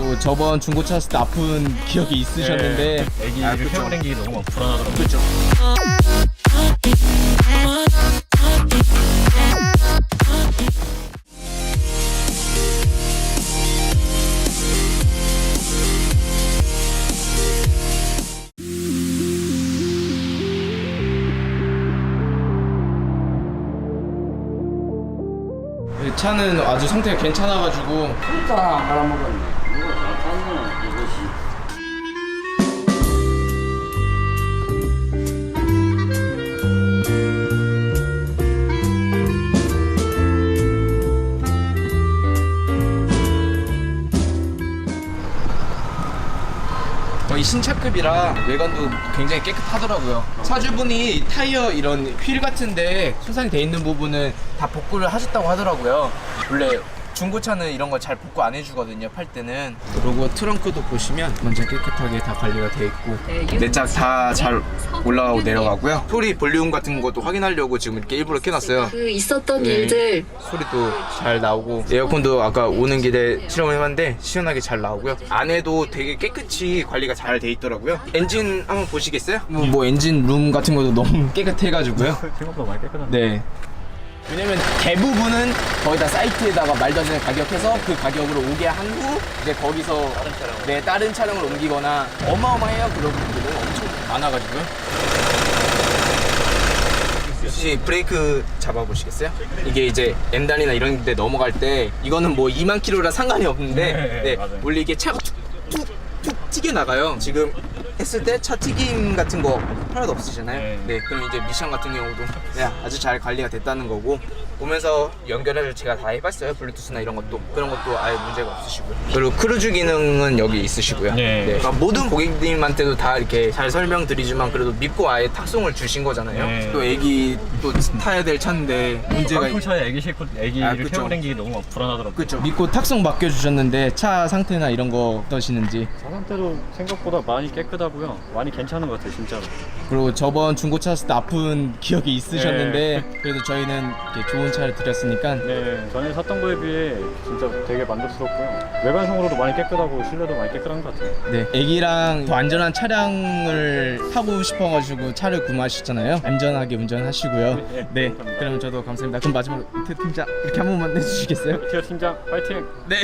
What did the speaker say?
또 저번 중고차 샀을 때 아픈 기억이 있으셨는데 애기를 아, 그쵸. 태워 댕기기 너무 막 불안하더라고요. 그렇죠. 이 차는 아주 상태가 괜찮아가지고 진짜 말아먹었네. 거의 신차급이라 외관도 굉장히 깨끗하더라고요. 차주분이 타이어 이런 휠 같은데 손상이 돼 있는 부분은 다 복구를 하셨다고 하더라고요. 원래 중고차는 이런 거잘 복구 안 해주거든요. 팔 때는. 그리고 트렁크도 보시면 완전 깨끗하게 다 관리가 돼 있고 내짝 다 잘 올라가고 내려가고요. 소리 볼륨 같은 것도 확인하려고 지금 이렇게 일부러 켜놨어요. 그 있었던 네. 일들 소리도 잘 나오고 에어컨도 아까 오는 길에 실험을 해봤는데 시원하게 잘 나오고요 안에도 되게 깨끗이 관리가 잘 돼 있더라고요 엔진 한번 보시겠어요? 뭐, 뭐 엔진 룸 같은 것도 너무 깨끗해가지고 생각보다 많이 깨끗한데. 네 왜냐면 대부분은 거의 다 사이트에다가 말도 안 되는 가격해서 그 가격으로 오게 한 후 이제 거기서 다른 차량 네 다른 차량을 옮기거나 어마어마해요 그런 분들은 엄청 많아가지고요 혹시 브레이크 잡아보시겠어요? 이게 이제 M단이나 이런 데 넘어갈 때 이거는 뭐 2만 킬로랑 상관이 없는데 네, 네, 맞아요. 원래 이게 차가 툭툭툭 튀겨 나가요. 지금 했을 때 차 튀김 같은 거 하나도 없으시잖아요. 네. 네, 그럼 이제 미션 같은 경우도 네, 아주 잘 관리가 됐다는 거고 오면서 연결을 제가 다 해봤어요. 블루투스나 이런 것도 그런 것도 아예 문제가 없으시고요. 그리고 크루즈 기능은 여기 있으시고요. 네. 그러니까 모든 고객님한테도 다 이렇게 잘 설명드리지만 그래도 믿고 아예 탁송을 주신 거잖아요. 네. 또 애기 또 타야 될 차인데 문제가 있- 깡통차에 애기 싣고 애기를 아, 그쵸. 댕기기 너무 막 불안하더라고요. 그렇죠. 믿고 탁송 맡겨주셨는데 차 상태나 이런 거 어떠시는지 차 상태도 생각보다 많이 깨끗하고요. 많이 괜찮은 것 같아요, 진짜로. 그리고 저번 중고차 샀을 때 아픈 기억이 있으셨는데 그래도 저희는 이렇게 좋은 차를 드렸으니까 네, 전에 샀던 거에 비해 진짜 되게 만족스럽고요. 외관상으로도 많이 깨끗하고 실내도 많이 깨끗한 것 같아요. 네 애기랑 더 안전한 차량을 타고 싶어가지고 차를 구매하셨잖아요 안전하게 운전하시고요 네, 네 감사합니다. 그럼 저도 감사합니다 그럼 마지막으로 이태 팀장 이렇게 한 번만 해주시겠어요? 티어 팀장 파이팅! 네